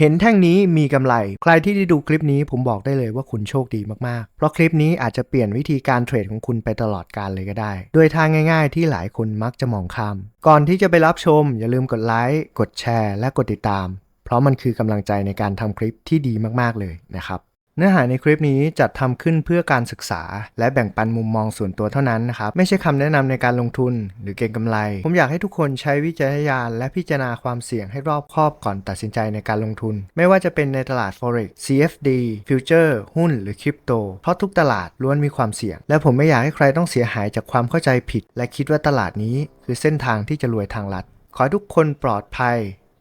เห็นแท่งนี้มีกำไร ใครที่ได้ดูคลิปนี้ผมบอกได้เลยว่าคุณโชคดีมากๆ เพราะคลิปนี้อาจจะเปลี่ยนวิธีการเทรดของคุณไปตลอดการเลยก็ได้ โดยทางง่ายๆ ที่หลายคนมักจะมองข้าม ก่อนที่จะไปรับชม อย่าลืมกดไลค์ กดแชร์ และกดติดตาม เพราะมันคือกำลังใจในการทำคลิปที่ดีมากๆเลยนะครับ เนื้อหาในคลิปนี้จัดทำขึ้นเพื่อการศึกษา และแบ่งปันมุมมองส่วนตัวเท่านั้นนะครับ ไม่ใช่คำแนะนำในการลงทุน หรือเก็งกำไร ผมอยากให้ทุกคนใช้วิจารณญาณและพิจารณาความเสี่ยงให้รอบคอบก่อนตัดสินใจในการลงทุน ไม่ว่าจะเป็นในตลาด forex CFD future หุ้น หรือคริปโต เพราะทุกตลาดล้วนมีความเสี่ยง และผมไม่อยากให้ใครต้องเสียหายจากความเข้าใจผิด และคิดว่าตลาดนี้ คือเส้นทางที่จะรวยทางลัด ขอให้ทุกคนปลอดภัย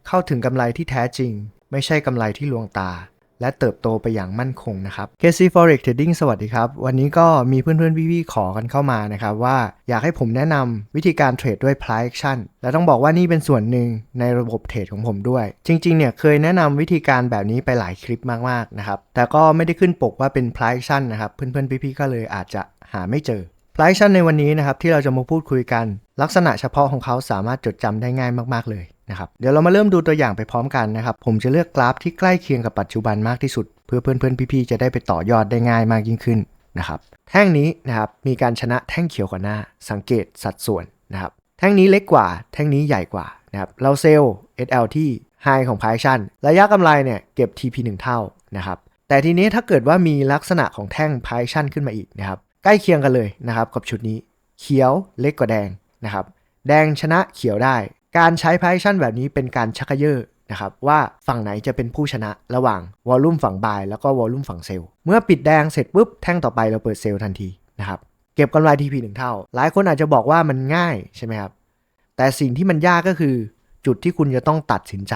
เข้าถึงกำไรที่แท้จริง ไม่ใช่กำไรที่ลวงตา และเติบโตไปอย่างมั่นคงนะครับ KC Forex Trading สวัสดีครับ วันนี้ก็มีเพื่อนๆ พี่ๆ ขอกันเข้ามานะครับ ว่าอยากให้ผมแนะนำวิธีการเทรดด้วย price action และต้องบอกว่านี่เป็นส่วนหนึ่งในระบบเทรดของผมด้วย จริงๆ เนี่ยเคยแนะนำวิธีการแบบนี้ไปหลายคลิปมากๆ นะครับ แต่ก็ไม่ได้ขึ้นปกว่าเป็น price action นะครับ เพื่อนๆ พี่ๆ ก็เลยอาจจะหาไม่เจอ price action ในวันนี้นะครับที่เราจะมาพูดคุยกัน ลักษณะเฉพาะของเขาสามารถจดจำได้ง่ายมากๆเลย นะครับเดี๋ยวเรามาเริ่มดูตัวอย่างไปพร้อมกันนะครับ ผมจะเลือกกราฟที่ใกล้เคียงกับปัจจุบันมากที่สุด เพื่อเพื่อนๆพี่ๆจะได้ไปต่อยอดได้ง่ายมากยิ่งขึ้นนะครับแท่งนี้นะครับมีการชนะแท่งเขียวกว่าหน้า สังเกตสัดส่วนนะครับแท่งนี้เล็กกว่า แท่งนี้ใหญ่กว่านะครับเราเซลล์ SL ที่ High ของ Price Action ระยะกำไรเนี่ยเก็บ TP 1 เท่านะครับแต่ทีนี้ถ้าเกิดว่ามีลักษณะของแท่ง Price Action ขึ้นมาอีกนะครับใกล้เคียงกันเลยนะครับกับชุดนี้ เขียวเล็กกว่าแดงนะครับแดงชนะเขียวได้การใช้ price action แบบนี้เป็นการชักเยอะนะครับว่าฝั่งไหนจะเป็นผู้ชนะระหว่างวอลลุ่มฝั่งบายแล้วก็วอลลุ่มฝั่งเซลล์เมื่อปิดแดงเสร็จปุ๊บแท่งต่อไปเราเปิดเซลล์ทันทีนะครับเก็บกำไร TP 1 เท่า หลายคนอาจจะบอกว่ามันง่ายใช่ไหมครับแต่สิ่งที่มันยากก็คือจุดที่คุณจะต้องตัดสินใจ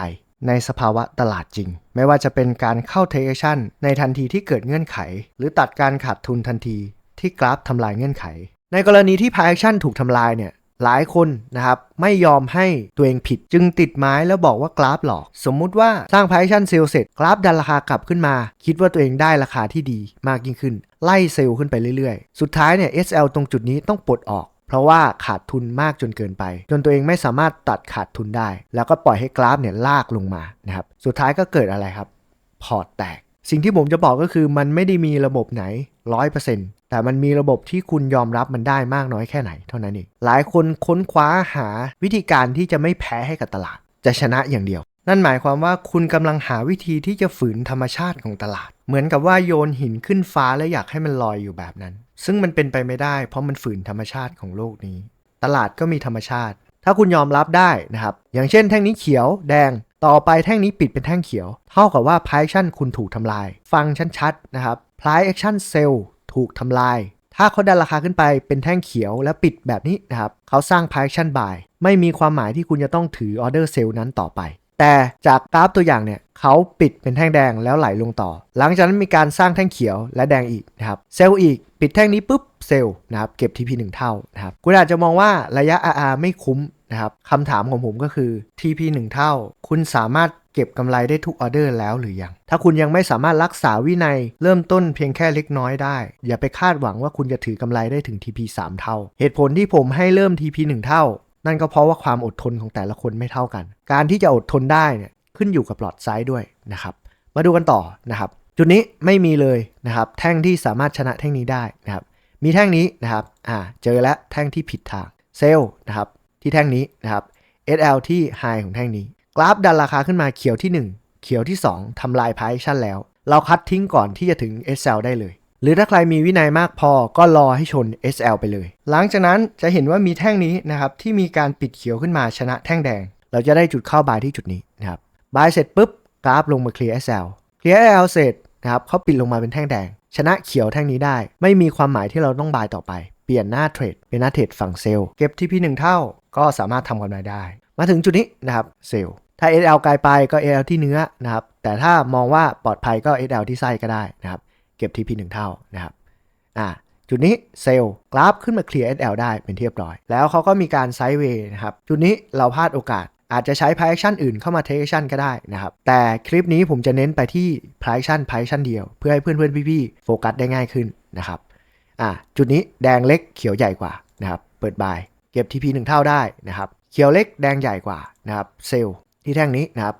ในสภาวะตลาดจริง ไม่ว่าจะเป็นการเข้า take action ในทันทีที่เกิดเงื่อนไข หรือตัดการขาดทุนทันทีที่กราฟทำลายเงื่อนไข ในกรณีที่ price action ถูกทำลายเนี่ย หลายคนนะครับไม่ยอมให้ตัวเองผิดจึงติดไม้แล้วบอกว่ากราฟหลอก สมมุติว่าสร้าง price action เซลล์เสร็จกราฟดันราคากลับขึ้นมา คิดว่าตัวเองได้ราคาที่ดีมากยิ่งขึ้น ไล่เซลล์ขึ้นไปเรื่อยๆ สุดท้ายเนี่ย SL ตรงจุดนี้ต้องปลดออก เพราะว่าขาดทุนมากจนเกินไป จนตัวเองไม่สามารถตัดขาดทุนได้ แล้วก็ปล่อยให้กราฟเนี่ยลากลงมานะครับสุดท้ายก็เกิดอะไรครับพอร์ตแตกสิ่งที่ผมจะบอกก็คือมันไม่ได้มีระบบไหน 100%แต่มันมีระบบที่คุณยอมรับมันได้มากน้อยแค่ไหนเท่านั้นเองหลายคนค้นคว้าหาวิธีการที่จะไม่แพ้ให้กับตลาด จะชนะอย่างเดียว นั่นหมายความว่าคุณกำลังหาวิธีที่จะฝืนธรรมชาติของตลาด เหมือนกับว่าโยนหินขึ้นฟ้าแล้วอยากให้มันลอยอยู่แบบนั้น ซึ่งมันเป็นไปไม่ได้ เพราะมันฝืนธรรมชาติของโลกนี้ ตลาดก็มีธรรมชาติ ถ้าคุณยอมรับได้นะครับ อย่างเช่นแท่งนี้เขียวแดง ต่อไปแท่งนี้ปิดเป็นแท่งเขียว เท่ากับว่า price action คุณถูกทำลาย ฟังชัดๆนะครับ price action sell ถูกทำลาย ถ้าเขาดันราคาขึ้นไปเป็นแท่งเขียวแล้วปิดแบบนี้นะครับเขาสร้าง price action buy ไม่มีความหมายที่คุณจะต้องถือออเดอร์เซลล์นั้นต่อไป แต่จากกราฟตัวอย่างเนี่ยเขาปิดเป็นแท่งแดงแล้วไหลลงต่อ หลังจากนั้นมีการสร้างแท่งเขียวและแดงอีกนะครับเซลล์อีก ปิดแท่งนี้ปุ๊บ ซลนะครับเก็บ TP 1 เท่านะครับคุณอาจจะมองว่าระยะ RR ไม่คุ้มนะครับคำถามของผมก็คือ TP 1 เท่า คุณสามารถเก็บกำไรได้ทุกออเดอร์แล้วหรือยัง ถ้าคุณยังไม่สามารถรักษาวินัย เริ่มต้นเพียงแค่เล็กน้อยได้ อย่าไปคาดหวังว่าคุณจะถือกำไรได้ถึง TP 3 เท่า เหตุผลที่ผมให้เริ่ม TP 1 เท่า นั่นก็เพราะว่าความอดทนของแต่ละคนไม่เท่ากัน การที่จะอดทนได้เนี่ยขึ้นอยู่กับหลอดไซด์ด้วยนะครับ มาดูกันต่อนะครับ จุดนี้ไม่มีเลยนะครับ แท่งที่สามารถชนะแท่งนี้ได้นะครับ มีแท่งนี้นะครับอ่าเจอแล้วแท่งที่ผิดทางเซลล์นะครับที่แท่งนี้นะครับ SL ที่ไฮของแท่งนี้ กราฟดันราคาขึ้นมาเขียวที่ 1 เขียวที่ 2ทำลาย price action แล้ว เราคัดทิ้งก่อนที่จะถึง SL ได้เลย หรือถ้าใครมีวินัยมากพอก็รอให้ชน SL ไปเลย หลังจากนั้นจะเห็นว่ามีแท่งนี้นะครับที่มีการปิดเขียวขึ้นมาชนะแท่งแดง เราจะได้จุดเข้าบายที่จุดนี้นะครับบายเสร็จปุ๊บกราฟลงมาเคลียร์ SL เคลียร์ SL เสร็จนะครับเขาปิดลงมาเป็นแท่งแดง ชนะเขียวแท่งนี้ได้ ไม่มีความหมายที่เราต้องบายต่อไป เปลี่ยนหน้าเทรดเป็นหน้าเทรดฝั่งเซลล์เก็บ TP 1เท่าก็สามารถทำกำไรได้ มาถึงจุดนี้นะครับเซลล์ถ้า SL ไกลไปก็ SL ที่เนื้อนะครับแต่ถ้ามองว่าปลอดภัยก็ SL ที่ไส้ก็ได้นะครับเก็บ TP 1เท่านะครับอ่าจุดนี้เซลล์กราฟขึ้นมาเคลียร์ SL ได้เป็นที่เรียบร้อย แล้วเขาก็มีการไซด์เวย์นะครับ จุดนี้เราพลาดโอกาส อาจจะใช้ price action อื่นเข้ามา take action ก็ได้นะครับ แต่คลิปนี้ผมจะเน้นไปที่ price action price action เดียว เพื่อให้เพื่อนๆพี่ๆโฟกัสได้ง่ายขึ้นนะครับอ่าจุดนี้แดงเล็กเขียวใหญ่กว่านะครับเปิดบายเก็บ TP 1 เท่าได้นะครับเขียวเล็กแดงใหญ่กว่านะครับเซลล์ที่แท่งนี้นะครับ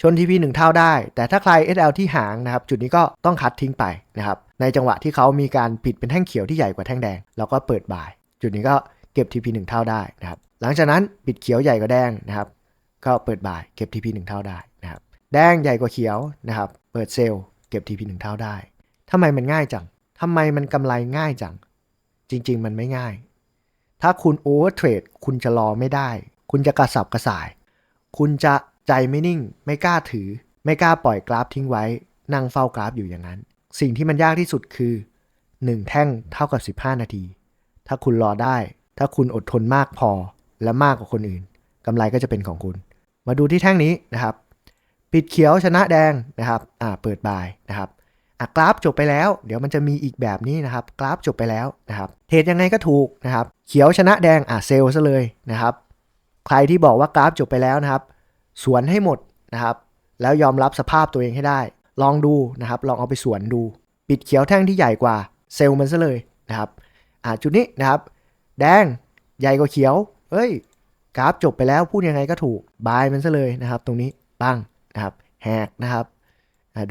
ชน TP 1 เท่าได้ แต่ถ้าใคร SL ที่หางนะครับจุดนี้ก็ต้องคัดทิ้งไปนะครับในจังหวะที่เขามีการปิดเป็นแท่งเขียวที่ใหญ่กว่าแท่งแดงเราก็เปิดบ่าย จุดนี้ก็เก็บ TP 1 เท่าได้นะครับหลังจากนั้นปิดเขียวใหญ่กว่าแดงนะครับ ก็เปิดบ่ายเก็บ TP 1 เท่าได้นะครับ แดงใหญ่กว่าเขียวนะครับ เปิดเซลล์เก็บ TP 1 เท่าได้ทำไมมันง่ายจังทำไมมันกำไรง่ายจัง จริง ๆ มันไม่ง่าย ถ้าคุณโอเวอร์เทรดคุณจะรอไม่ได้ คุณจะกระสับกระส่าย คุณจะใจไม่นิ่ง ไม่กล้าถือ ไม่กล้าปล่อยกราฟทิ้งไว้ นั่งเฝ้ากราฟอยู่อย่างนั้น สิ่งที่มันยากที่สุดคือ 1 แท่งเท่ากับ 15 นาที ถ้าคุณรอได้ ถ้าคุณอดทนมากพอและมากกว่าคนอื่นกำไรก็จะเป็นของคุณ มาดูที่แท่งนี้นะครับ ปิดเขียวชนะแดงนะครับอ่าเปิดบายนะครับอะกราฟจบไปแล้ว เดี๋ยวมันจะมีอีกแบบนี้นะครับ กราฟจบไปแล้วนะครับ เทรดยังไงก็ถูกนะครับ เขียวชนะแดงอะเซลล์ซะเลยนะครับ ใครที่บอกว่ากราฟจบไปแล้วนะครับ สวนให้หมดนะครับ แล้วยอมรับสภาพตัวเองให้ได้ ลองดูนะครับ ลองเอาไปสวนดู ปิดเขียวแท่งที่ใหญ่กว่าเซลล์มันซะเลยนะครับอะจุดนี้นะครับ แดงใหญ่กว่าเขียว เอ้ย กราฟจบไปแล้วพูดยังไงก็ถูกบายมันซะเลยนะครับ ตรงนี้ปังนะครับแหกนะครับ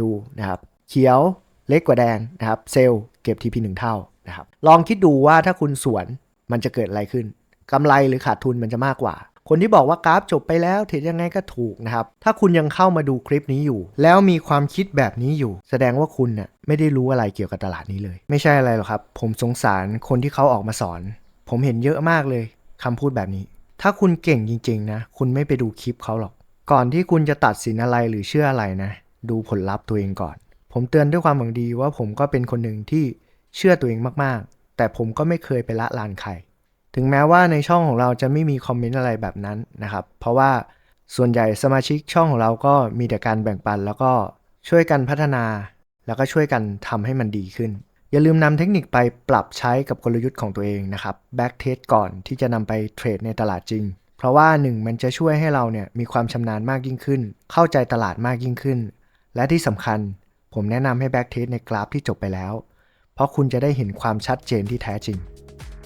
ดูนะครับ เขียวเล็กกว่าแดงนะครับ เซลล์เก็บ TP 1 เท่านะครับ ลองคิดดูว่าถ้าคุณสวนมันจะเกิดอะไรขึ้นกำไรหรือขาดทุนมันจะมากกว่า คนที่บอกว่ากราฟจบไปแล้วเทรดยังไงก็ถูกนะครับ ถ้าคุณยังเข้ามาดูคลิปนี้อยู่ แล้วมีความคิดแบบนี้อยู่ แสดงว่าคุณน่ะไม่ได้รู้อะไรเกี่ยวกับตลาดนี้เลย ไม่ใช่อะไรหรอกครับ ผมสงสารคนที่เขาออกมาสอน ผมเห็นเยอะมากเลยคำพูดแบบนี้ ถ้าคุณเก่งจริงๆนะ คุณไม่ไปดูคลิปเขาหรอก ก่อนที่คุณจะตัดสินอะไรหรือเชื่ออะไรนะ ดูผลลัพธ์ตัวเองก่อน ผมเตือนด้วยความหวังดีว่าผมก็เป็นคนหนึ่งที่เชื่อตัวเองมากๆ แต่ผมก็ไม่เคยไปละลานใคร ถึงแม้ว่าในช่องของเราจะไม่มีคอมเมนต์อะไรแบบนั้นนะครับ เพราะว่าส่วนใหญ่สมาชิกช่องของเราก็มีแต่การแบ่งปัน แล้วก็ช่วยกันพัฒนา แล้วก็ช่วยกันทำให้มันดีขึ้น อย่าลืมนำเทคนิคไปปรับใช้กับกลยุทธ์ของตัวเองนะครับ backtest ก่อนที่จะนำไปเทรดในตลาดจริง เพราะว่าหนึ่งมันจะช่วยให้เราเนี่ยมีความชำนาญมากยิ่งขึ้น เข้าใจตลาดมากยิ่งขึ้น และที่สำคัญ ผมแนะนำให้ backtest ในกราฟที่จบไปแล้ว เพราะคุณจะได้เห็นความชัดเจนที่แท้จริง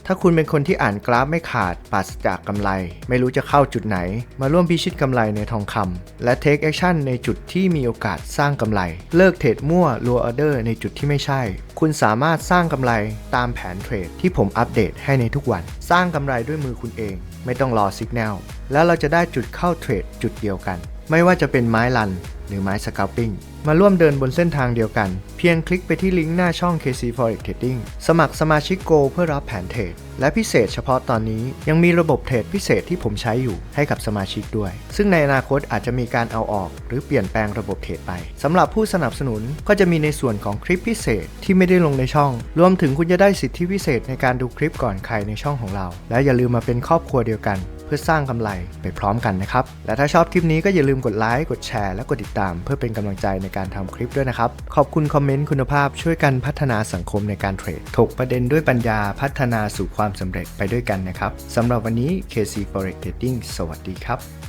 ถ้าคุณเป็นคนที่อ่านกราฟไม่ขาดปราศจากกำไร ไม่รู้จะเข้าจุดไหน มาร่วมพิชิตกำไรในทองคำและ Take Action ในจุดที่มีโอกาสสร้างกำไร เลิกเทรดมั่วรัวออเดอร์ในจุดที่ไม่ใช่ คุณสามารถสร้างกำไรตามแผนเทรดที่ผมอัปเดตให้ในทุกวัน สร้างกำไรด้วยมือคุณเอง ไม่ต้องรอสัญญาณแล้วเราจะได้จุดเข้าเทรดจุดเดียวกัน ไม่ว่าจะเป็นไม้ลัน หรือไม้สก a ลปิ้งมาร่วมเดินบนเส้นทางเดียวกัน เพียงคลิกไปที่ลิงก์หน้าช่อง KC Forex Trading สมัครสมาชิกโกเพื่อรับแผนเทรดและพิเศษเฉพาะตอนนี้ยังมีระบบเทรดพิเศษที่ผมใช้อยู่ให้กับสมาชิกด้วย ซึ่งในอนาคตอาจจะมีการเอาออก หรือเปลี่ยนแปลงระบบเทรดไปสำหรับผู้สนับสนุนก็จะมีในส่วนของคลิปพิเศษที่ไม่ได้ลงในช่อง รวมถึงคุณจะได้สิทธิพิเศษในการดูคลิปก่อนใครในช่องของเรา และอย่าลืมมาเป็นครอบครัวเดียวกัน พื่อสร้างกำไรไปพร้อมกันนะครับ และถ้าชอบคลิปนี้ก็อย่าลืมกดไลค์ กดแชร์ และกดติดตาม เพื่อเป็นกำลังใจในการทำคลิปด้วยนะครับ ขอบคุณคอมเมนต์คุณภาพช่วยกันพัฒนาสังคมในการเทรด ถกประเด็นด้วยปัญญาพัฒนาสู่ความสำเร็จไปด้วยกันนะครับสำหรับวันนี้ KC Forex Trading สวัสดีครับ